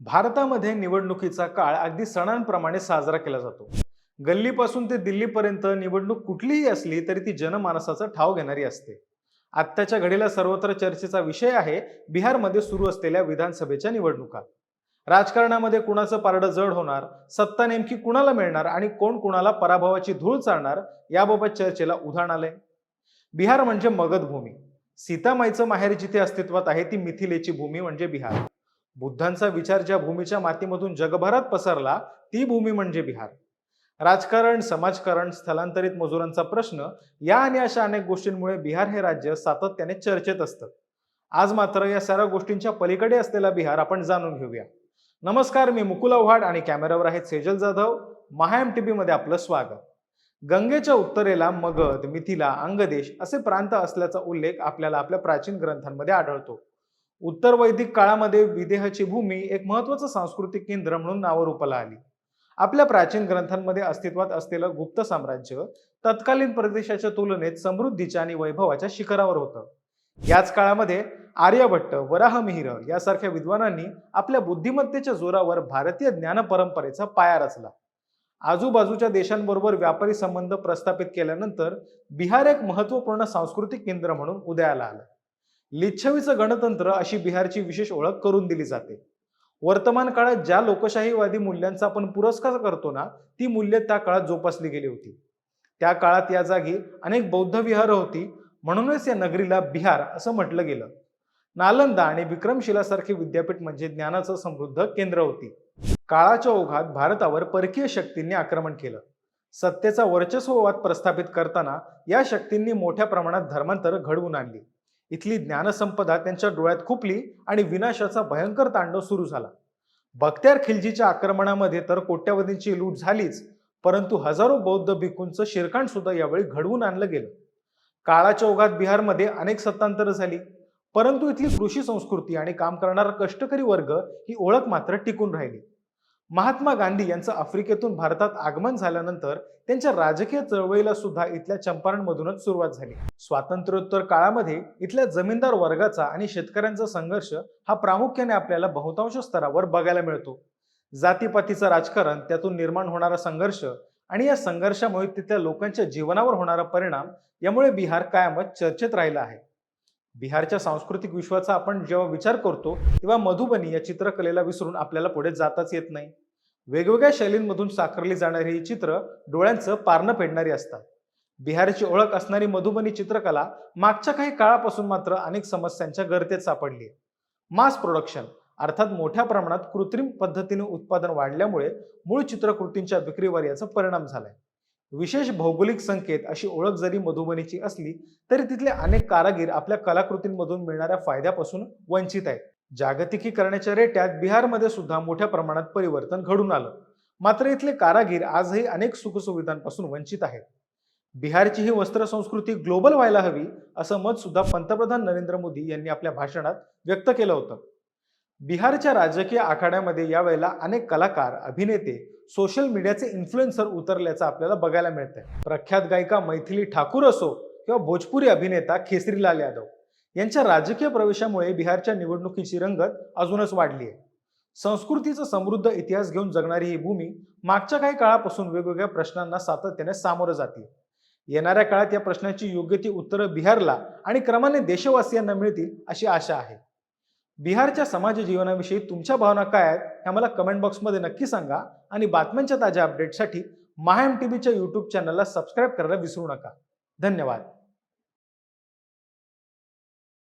भारतामध्ये निवडणुकीचा काळ अगदी सणांप्रमाणे साजरा केला जातो. गल्लीपासून ते दिल्लीपर्यंत निवडणूक कुठलीही असली तरी ती जनमानसाचा ठाव घेणारी असते. आत्ताच्या घडीला सर्वत्र चर्चेचा विषय आहे बिहारमध्ये सुरू असलेल्या विधानसभेच्या निवडणुका. राजकारणामध्ये कुणाचं पारडं जड होणार सत्ता नेमकी कुणाला मिळणार आणि कोण कुणाला पराभवाची धूळ चालणार याबाबत चर्चेला उधाण आलंय. बिहार म्हणजे मगध भूमी सीतामाईचं माहेर जिथे अस्तित्वात आहे ती मिथिलेची भूमी म्हणजे बिहार. बुद्धांचा विचार ज्या भूमीच्या मातीमधून जगभरात पसरला ती भूमी म्हणजे बिहार. राजकारण समाजकारण स्थलांतरित मजुरांचा प्रश्न या आणि अशा अनेक गोष्टींमुळे बिहार हे राज्य सातत्याने चर्चेत असतं. आज मात्र या सर्व गोष्टींच्या पलीकडे असलेला बिहार आपण जाणून घेऊया. नमस्कार मी मुकुल आव्हाड आणि कॅमेरावर आहेत सेजल जाधव. महाएम टी टी मध्ये आपलं स्वागत. गंगेच्या उत्तरेला मगध मिथिला अंगदेश असे प्रांत असल्याचा उल्लेख आपल्याला आपल्या प्राचीन ग्रंथांमध्ये आढळतो. उत्तर वैदिक काळामध्ये विदेहाची भूमी एक महत्वाचं सांस्कृतिक केंद्र म्हणून नावारूपाला आली. आपल्या प्राचीन ग्रंथांमध्ये अस्तित्वात असलेलं गुप्त साम्राज्य तत्कालीन प्रदेशाच्या तुलनेत समृद्धीच्या आणि वैभवाच्या शिखरावर होतं. याच काळामध्ये आर्यभट्ट वराहमिहिर यासारख्या विद्वानांनी आपल्या बुद्धिमत्तेच्या जोरावर भारतीय ज्ञान परंपरेचा पाया रचला. आजूबाजूच्या देशांबरोबर व्यापारी संबंध प्रस्थापित केल्यानंतर बिहार एक महत्त्वपूर्ण सांस्कृतिक केंद्र म्हणून उदयाला आलं. लिच्छवीचं गणतंत्र अशी बिहारची विशेष ओळख करून दिली जाते. वर्तमान काळात ज्या लोकशाहीवादी मूल्यांचा आपण पुरस्कार करतो ना ती मूल्य त्या काळात जोपासली गेली होती. त्या काळात या जागी अनेक बौद्ध विहार होती म्हणूनच या नगरीला बिहार असं म्हटलं गेलं. नालंदा आणि विक्रमशिलासारखे विद्यापीठ म्हणजे ज्ञानाचं समृद्ध केंद्र होती. काळाच्या ओघात भारतावर परकीय शक्तींनी आक्रमण केलं. सत्तेचा वर्चस्ववाद प्रस्थापित करताना या शक्तींनी मोठ्या प्रमाणात धर्मांतर घडवून आणली. इथली ज्ञानसंपदा त्यांच्या डोळ्यात खुपली आणि विनाशाचा भयंकर तांडव सुरू झाला. बख्त्यार खिलजीच्या आक्रमणामध्ये तर कोट्यावधींची लूट झालीच परंतु हजारो बौद्ध भिकूंचं शिरकाण सुद्धा यावेळी घडवून आणलं गेलं. काळाच्या ओघात बिहारमध्ये अनेक सत्तांतर झाली परंतु इथली कृषी संस्कृती आणि काम करणारा कष्टकरी वर्ग ही ओळख मात्र टिकून राहिली. महात्मा गांधी यांचं आफ्रिकेतून भारतात आगमन झाल्यानंतर त्यांच्या राजकीय चळवळीला सुद्धा इथल्या चंपारणमधूनच सुरुवात झाली. स्वातंत्र्योत्तर काळामध्ये इथल्या जमीनदार वर्गाचा आणि शेतकऱ्यांचा संघर्ष हा प्रामुख्याने आपल्याला बहुतांश स्तरावर बघायला मिळतो. जातीपातीचं राजकारण त्यातून निर्माण होणारा संघर्ष आणि या संघर्षामुळे तिथल्या लोकांच्या जीवनावर होणारा परिणाम यामुळे बिहार कायमच चर्चेत राहिला आहे. बिहारच्या सांस्कृतिक विश्वाचा आपण जेव्हा विचार करतो तेव्हा मधुबनी या चित्रकलेला विसरून आपल्याला पुढे जाताच येत नाही. वेगवेगळ्या शैलींमधून साकारली जाणारी ही चित्र डोळ्यांचं पारणं फेडणारी असतात. बिहारची ओळख असणारी मधुबनी चित्रकला मागच्या काही काळापासून मात्र अनेक समस्यांच्या गर्तेत सापडली आहे. मास प्रोडक्शन अर्थात मोठ्या प्रमाणात कृत्रिम पद्धतीने उत्पादन वाढल्यामुळे मूळ चित्रकृतींच्या विक्रीवर याचा परिणाम झालाय. विशेष भौगोलिक संकेत अशी ओळख जरी मधुबनीची असली तरी तिथले अनेक कारागीर आपल्या कलाकृतींमधून मिळणाऱ्या फायद्यापासून वंचित आहेत. जागतिकीकरणाच्या रेट्यात बिहारमध्ये सुद्धा मोठ्या प्रमाणात परिवर्तन घडून आलं. मात्र इथले कारागीर आजही अनेक सुखसुविधांपासून वंचित आहेत. बिहारची ही वस्त्रसंस्कृती ग्लोबल व्हायला हवी असं मत सुद्धा पंतप्रधान नरेंद्र मोदी यांनी आपल्या भाषणात व्यक्त केलं होतं. बिहारच्या राजकीय आखाड्यामध्ये यावेळेला अनेक कलाकार अभिनेते सोशल मीडियाचे इन्फ्लुएन्सर उतरल्याचं आपल्याला बघायला मिळतंय. प्रख्यात गायिका मैथिली ठाकूर असो किंवा भोजपुरी अभिनेता खेसरीलाल यादव यांच्या राजकीय प्रवेशामुळे बिहारच्या निवडणुकीची रंगत अजूनच वाढली आहे. संस्कृतीचा समृद्ध इतिहास घेऊन जगणारी ही भूमी मागच्या काही काळापासून वेगवेगळ्या प्रश्नांना सातत्याने सामोरं जाते. येणाऱ्या काळात या प्रश्नाची योग्य ती उत्तरं बिहारला आणि क्रमाने देशवासियांना मिळतील अशी आशा आहे. बिहारच्या समाज जीवनाविषयी तुमच्या भावना काय आहेत हे मला कमेंट बॉक्समध्ये नक्की सांगा. आणि बातम्यांच्या ताज्या अपडेटसाठी महा एम टी व्हीच्या यूट्यूब चॅनलला सबस्क्राईब करायला विसरू नका. धन्यवाद.